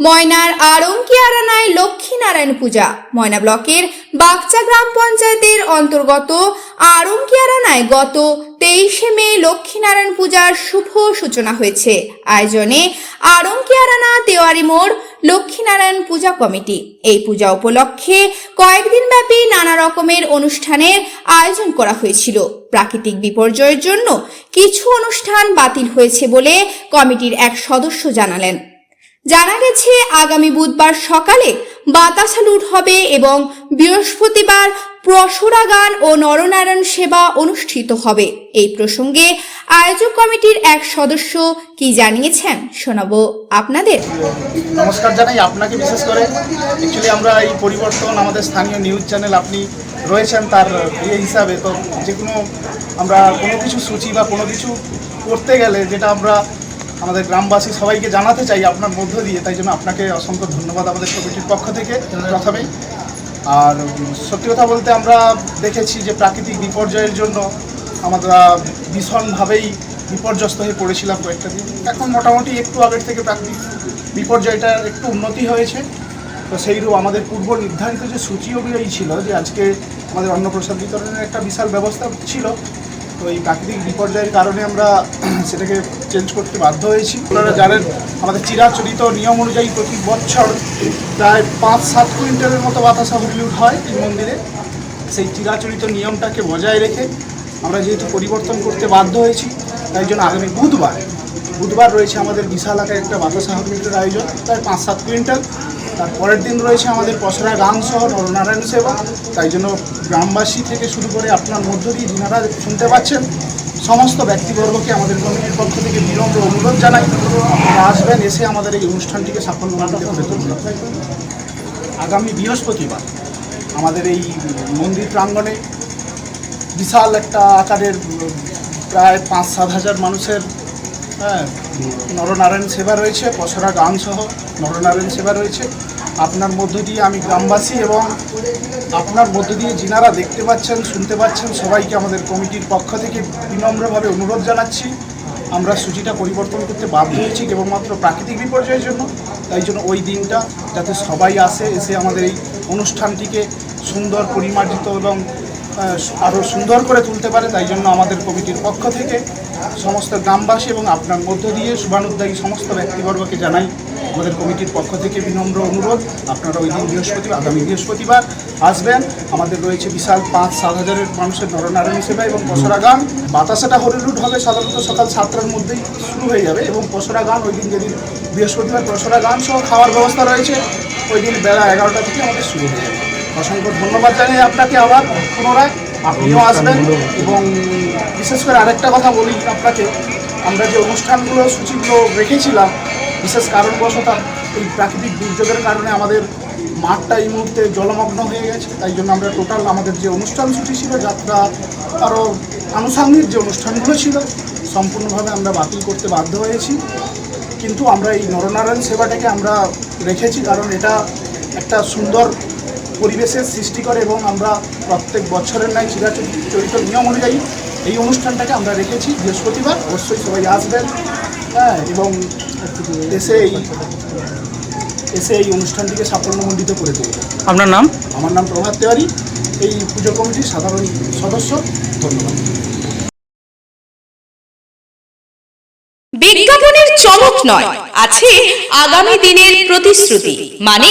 ময়নার আরঙ্কি আরানায় লক্ষ্মীনারায়ণ পূজা। ময়না ব্লকের বাগচা গ্রাম পঞ্চায়েতের অন্তর্গত আরঙ্কি আরানায় গত তেইশে মে লক্ষ্মীনারায়ণ পূজার শুভ সূচনা হয়েছে। আয়োজনে আরঙ্কি আরানা তেওয়ারি মোড় লক্ষ্মীনারায়ণ পূজা কমিটি। এই পূজা উপলক্ষে কয়েকদিন ব্যাপী নানা রকমের অনুষ্ঠানের আয়োজন করা হয়েছিল। প্রাকৃতিক বিপর্যয়ের জন্য কিছু অনুষ্ঠান বাতিল হয়েছে বলে কমিটির এক সদস্য জানালেন। জানা গেছে, আগামী বুধবার সকালে বাতাসা লুট হবে এবং বৃহস্পতিবার প্রসরা গান ও নরনারায়ণ সেবা অনুষ্ঠিত হবে। এই প্রসঙ্গে আয়োজক কমিটির এক সদস্য কি জানিয়েছেন শোনাবো আপনাদের। নমস্কার জানাই, আপনাকে বিশেষ করে। অ্যাকচুয়ালি আমরা এই পরিবর্তন আমাদের স্থানীয় নিউজ চ্যানেল আপনি রয়েছেন তার ইয়ে হিসাবে। তো যে কোনো আমরা কোনো কিছু সূচি বা কোনো কিছু করতে গেলে যেটা আমরা আমাদের গ্রামবাসী সবাইকে জানাতে চাই আপনার মধ্য দিয়ে, তাই জন্য আপনাকে অসংখ্য ধন্যবাদ আমাদের কমিটির পক্ষ থেকে প্রথমেই। আর সত্যি কথা বলতে আমরা দেখেছি যে প্রাকৃতিক বিপর্যয়ের জন্য আমরা ভীষণভাবেই বিপর্যস্ত হয়ে পড়েছিলাম কয়েকটা দিন। এখন মোটামুটি একটু আগের থেকে প্রাকৃতিক বিপর্যয়টার একটু উন্নতি হয়েছে। তো সেইরূপ আমাদের পূর্ব নির্ধারিত যে সূচি অনুযায়ী ছিল, যে আজকে আমাদের অন্নপ্রসাদ বিতরণের একটা বিশাল ব্যবস্থা ছিল তো এই প্রাকৃতিক বিপর্যয়ের কারণে আমরা সেটাকে চেঞ্জ করতে বাধ্য হয়েছি। আপনারা জানেন, আমাদের চিরাচরিত নিয়ম অনুযায়ী প্রতি বছর প্রায় পাঁচ, সাত কুইন্টালের মতো বাতাসা হুডলিউড হয় এই মন্দিরে। সেই চিরাচরিত নিয়মটাকে বজায় রেখে আমরা যেহেতু পরিবর্তন করতে বাধ্য হয়েছি, তাই জন্য আগামী বুধবার বুধবার রয়েছে আমাদের বিশাল একটা বাতাসা হুডলিউডের আয়োজন, প্রায় পাঁচ, সাত কুইন্টাল। তার পরের দিন রয়েছে আমাদের পসরা গান সহ নরনারায়ণ সেবা। তাই জন্য গ্রামবাসী থেকে শুরু করে আপনার মধ্য দিয়ে যিনারা শুনতে পাচ্ছেন, সমস্ত ব্যক্তিবর্গকে আমাদের কমিটির পক্ষ থেকে বিলম্ব অনুরোধ জানাই। আপনারা আসবেন, এসে আমাদের এই অনুষ্ঠানটিকে সাফল্যমণ্ডিত করে আগামী বৃহস্পতিবার আমাদের এই মন্দির প্রাঙ্গণে বিশাল একটা আকারের, প্রায় পাঁচ সাত হাজার মানুষের হ্যাঁ নরনারায়ণ সেবা রয়েছে, পসরা গান সহ নরনারায়ণ সেবা রয়েছে। আপনার মধ্য দিয়ে আমি গ্রামবাসী এবং আপনার মধ্য দিয়ে যিনারা দেখতে পাচ্ছেন, শুনতে পাচ্ছেন, সবাইকে আমাদের কমিটির পক্ষ থেকে বিনম্রভাবে অনুরোধ জানাচ্ছি। আমরা সূচিটা পরিবর্তন করতে বাধ্য হয়েছি কেবলমাত্র প্রাকৃতিক বিপর্যয়ের জন্য। তাই জন্য ওই দিনটা যাতে সবাই আসে, এসে আমাদের এই অনুষ্ঠানটিকে সুন্দর পরিমার্জিত এবং আরও সুন্দর করে তুলতে পারে। তাই জন্য আমাদের কমিটির পক্ষ থেকে সমস্ত গ্রামবাসী এবং আপনার মধ্য দিয়ে শুভানুদ্দায়ী সমস্ত ব্যক্তিবর্গকে জানাই আমাদের কমিটির পক্ষ থেকে বিনম্র অনুরোধ আপনারা ওই দিন বৃহস্পতিবার আগামী বৃহস্পতিবার আসবেন। আমাদের রয়েছে বিশাল পাঁচ সাত হাজারের মানুষের নরনারায়ণ সেবা এবং পসরা গান। বাতাসাটা হরিলুট হবে সাধারণত সকাল সাতটার মধ্যেই শুরু হয়ে যাবে এবং পসরা গান ওই দিন যেদিন বৃহস্পতিবার পসরা গান সহ খাওয়ার ব্যবস্থা রয়েছে ওই দিন বেলা এগারোটা থেকে আমাদের শুরু হয়ে যাবে। অসংখ্য ধন্যবাদ জানাই আপনাকে আবার পুনরায়। আপনিও আসবেন এবং বিশেষ করে আরেকটা কথা বলি আপনাকে। আমরা যে অনুষ্ঠানগুলো সূচিগুলো রেখেছিলাম বিশেষ কারণবশত এই প্রাকৃতিক দুর্যোগের কারণে আমাদের মাঠটা এই মুহূর্তে জলমগ্ন হয়ে গেছে। তাই জন্য আমরা টোটাল আমাদের যে অনুষ্ঠান সূচি ছিল, যাত্রা আরও আনুষাঙ্গিক যে অনুষ্ঠানগুলো ছিল, সম্পূর্ণভাবে আমরা বাতিল করতে বাধ্য হয়েছি। কিন্তু আমরা এই নরনারায়ণ সেবাটাকে আমরা রেখেছি কারণ এটা একটা সুন্দর পরিবেশের সৃষ্টি করে এবং আমরা প্রত্যেক বছরের ন্যায় চিরাচরিত নিয়ম অনুযায়ী এই অনুষ্ঠানটাকে আমরা রেখেছি। বৃহস্পতিবার অবশ্যই সবাই আসবেন। এবং এসে এই এসে এই অনুষ্ঠানটিকে সাফল্যমণ্ডিত করে তুলবে আপনার নাম? আমার নাম প্রভাত তেওয়ারি। এই পুজো কমিটির সাধারণ সদস্য ধন্যবাদ। বিজ্ঞাপনের চমক নয় আছে আগামী দিনের প্রতিশ্রুতি মানে